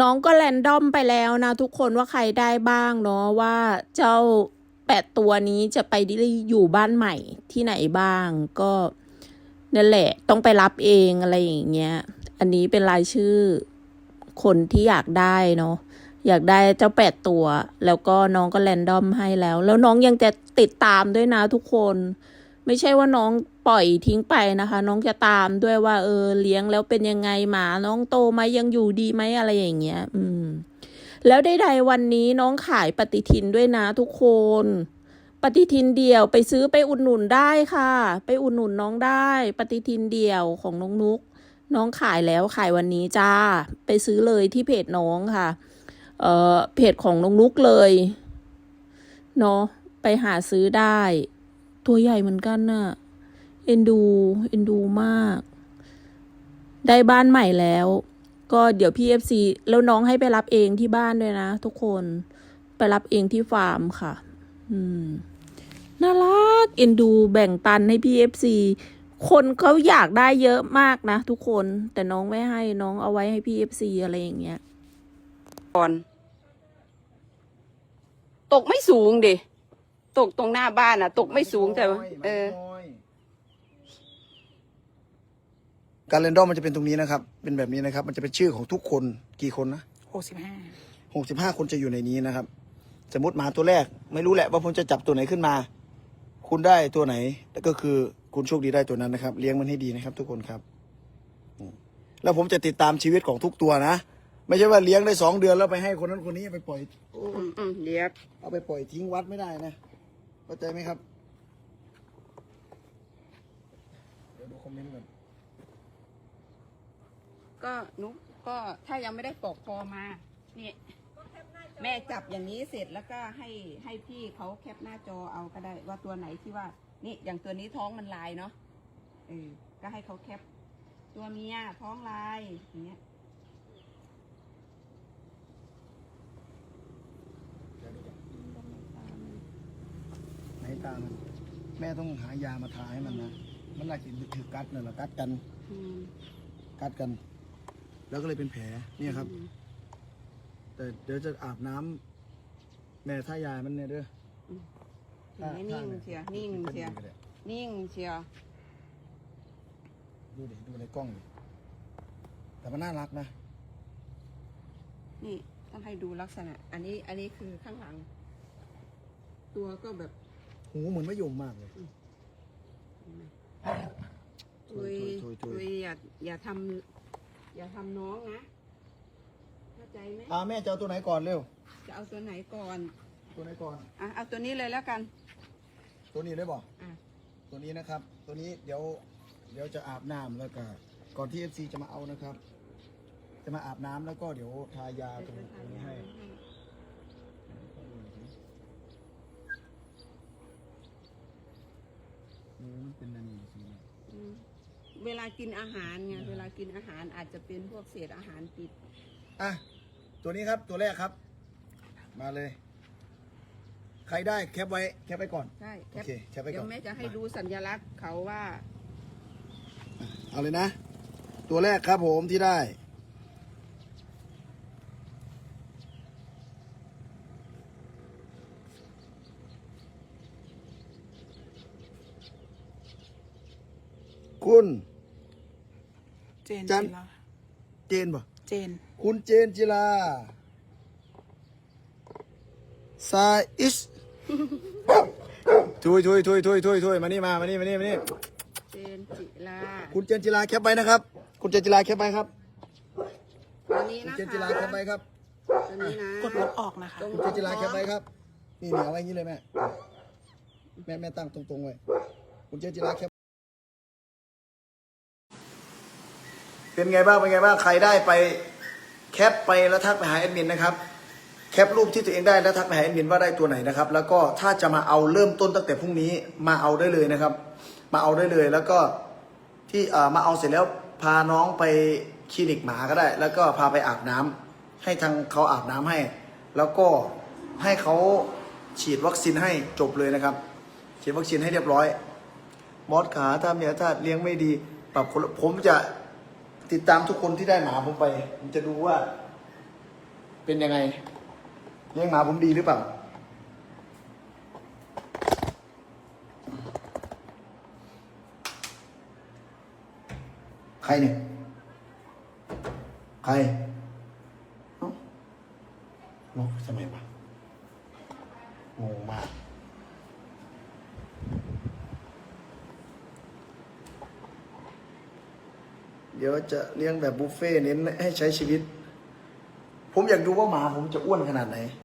น้องก็แรนดอมไปแล้วนะ ทุกคนว่าใครได้บ้างเนาะว่าเจ้าแปดตัวนี้จะไปอยู่บ้านใหม่ที่ไหนบ้างก็นั่นแหละ ต้องไปรับเองอะไรอย่างเงี้ย อันนี้เป็นรายชื่อคนที่อยากได้เนาะอยากได้เจ้าแปดตัว แล้วก็น้องก็แรนดอมให้แล้ว แล้วน้องยังจะติดตามด้วยนะทุกคน ไม่ใช่ว่าน้อง ปล่อยทิ้งไปนะคะ น้องจะตามด้วยว่า เออ เลี้ยงแล้วเป็นยังไงหมา น้องโตไหมยังอยู่ดีไหมอะไรอย่างเงี้ย อืม แล้วใดๆวันนี้น้องขายปฏิทินด้วยนะทุกคน ปฏิทินเดี่ยวไปซื้อไปอุดหนุนได้ค่ะ ไปอุดหนุนน้องได้ ปฏิทินเดี่ยวของน้องนุก น้องขายแล้วขายวันนี้จ้า ไปซื้อเลยที่เพจน้องค่ะ เอ่อเพจของน้องนุกเลยเนาะไปหาซื้อได้ ตัวใหญ่เหมือนกันน่ะ เอ็นดูเอ็นดูมาก ได้บ้านใหม่แล้ว ก็เดี๋ยวพี่เอฟซีแล้วน้องให้ไปรับเองที่บ้านด้วยนะ ทุกคนไปรับเองที่ฟาร์มค่ะ อืมน่ารักเอ็นดูแบ่งปันให้พี่เอฟซีคนเขาอยากได้เยอะมากนะทุกคน แต่น้องไม่ให้น้องเอาไว้ให้พี่เอฟซีอะไรอย่างเงี้ยก่อนตกไม่สูงดิตกตรงหน้าบ้านอะตกไม่สูงแต่ว่าเออ การเรนดอมมันจะเป็นตรงนี้นะครับ เป็นแบบนี้นะครับ มันจะเป็นชื่อของทุกคนกี่คนนะหกสิบห้าหกสิบห้าคนจะอยู่ในนี้นะครับ สมมติหมาตัวแรก ไม่รู้แหละว่าผมจะจับตัวไหนขึ้นมา คุณได้ตัวไหนแล้วก็คือคุณโชคดีได้ตัวนั้นนะครับ เลี้ยงมันให้ดีนะครับ ทุกคนครับอืมแล้วผมจะติดตามชีวิตของทุกตัวนะ ไม่ใช่ว่าเลี้ยงได้สองเดือนแล้วไปให้คนนั้นคนนี้ไปปล่อยโอ้อืมอืมเดี๋ยวเอาไปปล่อยทิ้งวัดไม่ได้นะเข้าใจไหมครับ เดี๋ยวดูคอมเมนต์ก่อน ก็นุกก็ถ้ายังไม่ได้ปอกคอมานี่แม่จับอย่างนี้เสร็จแล้วก็ให้ให้พี่เขาแคปหน้าจอเอาก็ได้ว่าตัวไหนที่ว่า นี่อย่างตัวนี้ท้องมันลายเนาะเออก็ให้เขาแคป ตัวเมียท้องลายอย่างเงี้ยไหนตามันแม่ต้องหายามาทาให้มันนะมันน่าจะถือกัดนั่นแหละกัดกันอืมกัดกัน แล้วก็เลยเป็นแผลเนี่ยครับอืมแต่เดี๋ยวจะอาบน้ำแม่ท่ายายมันเนี่ยเด้อเห็นไหมนิ่งเชียวนิ่งเชียว นิ่งเชียว ดูดิดูในกล้องดิแต่มันน่ารักนะ นี่ต้องให้ดูลักษณะ อันนี้อันนี้คือข้างหลัง ตัวก็แบบหูเหมือนมะยมมากเลยตุยถุยถุยถุยตุยอย่าอย่าทำ อย่าทำน้องนะ เข้าใจไหมอ่าแม่จะเอาตัวไหนก่อนเร็ว จะเอาตัวไหนก่อน ตัวไหนก่อน อะเอาตัวนี้เลยแล้วกัน ตัวนี้เลยบอกอะตัวนี้นะครับ ตัวนี้เดี๋ยวเดี๋ยวจะอาบน้ำแล้วก็ก่อนที่เอฟซีจะมาเอานะครับ จะมาอาบน้ำแล้วก็เดี๋ยวทายาตรงตรงนี้ให้อืมเป็นอันนี้สิ อืม เวลากินอาหารไงเวลากินอาหารอาจจะเป็นพวกเศษอาหารติด อะ ตัวนี้ครับตัวแรกครับ มาเลย ใครได้แคปไว้ แคปไว้ก่อน ใช่แคปโอเคแคปไว้ก่อน เดี๋ยวแม่จะให้ดูสัญลักษณ์เขาว่า เอาเลยนะ ตัวแรกครับผมที่ได้ คุณ เจนจันจิลาเจนป่ะเจน คุณเจนจิลาซาอิสทุยทุยทุยทุยทุยทุยมานี่มามานี่มานี่มานี่เจนจิลาคุณเจนจิลาแคปไว้นะครับ คุณเจนจิลาแคปไว้ครับตัวนี้คุณนะเจนจิลาคะแคปไว้ครับตัวนี้นะกดลบออกนะคะตรงคุณเจนจิลาแคปไว้ครับ นี่เหนียวไว้อย่างนี้เลยแม่แม่แม่ตั้งตรงๆไว้คุณเจนจิลาแคป เป็นไงบ้างเป็นไงบ้างใครได้ไปแคปไปแล้วทักไปหาแอดมินนะครับแคปรูปที่ตัวเองได้แล้วทักไปหาแอดมินว่าได้ตัวไหนนะครับ แล้วก็ถ้าจะมาเอาเริ่มต้นตั้งแต่พรุ่งนี้มาเอาได้เลยนะครับ มาเอาได้เลยแล้วก็ที่มาเอาเสร็จแล้วพาน้องไปคลินิกหมาก็ได้ แล้วก็พาไปอาบน้ำให้ทางเขาอาบน้ำให้ แล้วก็ให้เขาฉีดวัคซีนให้จบเลยนะครับ ฉีดวัคซีนให้เรียบร้อยมอสขาถ้าเมียถ้าเลี้ยงไม่ดีปรับคนละผมจะ ติดตามทุกคนที่ได้หมาผมไปผมจะดูว่า เป็นยังไงเลี้ยงหมาผมดีหรือเปล่า ใครเนี่ย ใครเอ้าล็อกทำไมวะงงมาก เดี๋ยวจะเลี้ยงแบบบุฟเฟ่เน้นให้ใช้ชีวิต ผมอยากดูว่าหมาผมจะอ้วนขนาดไหน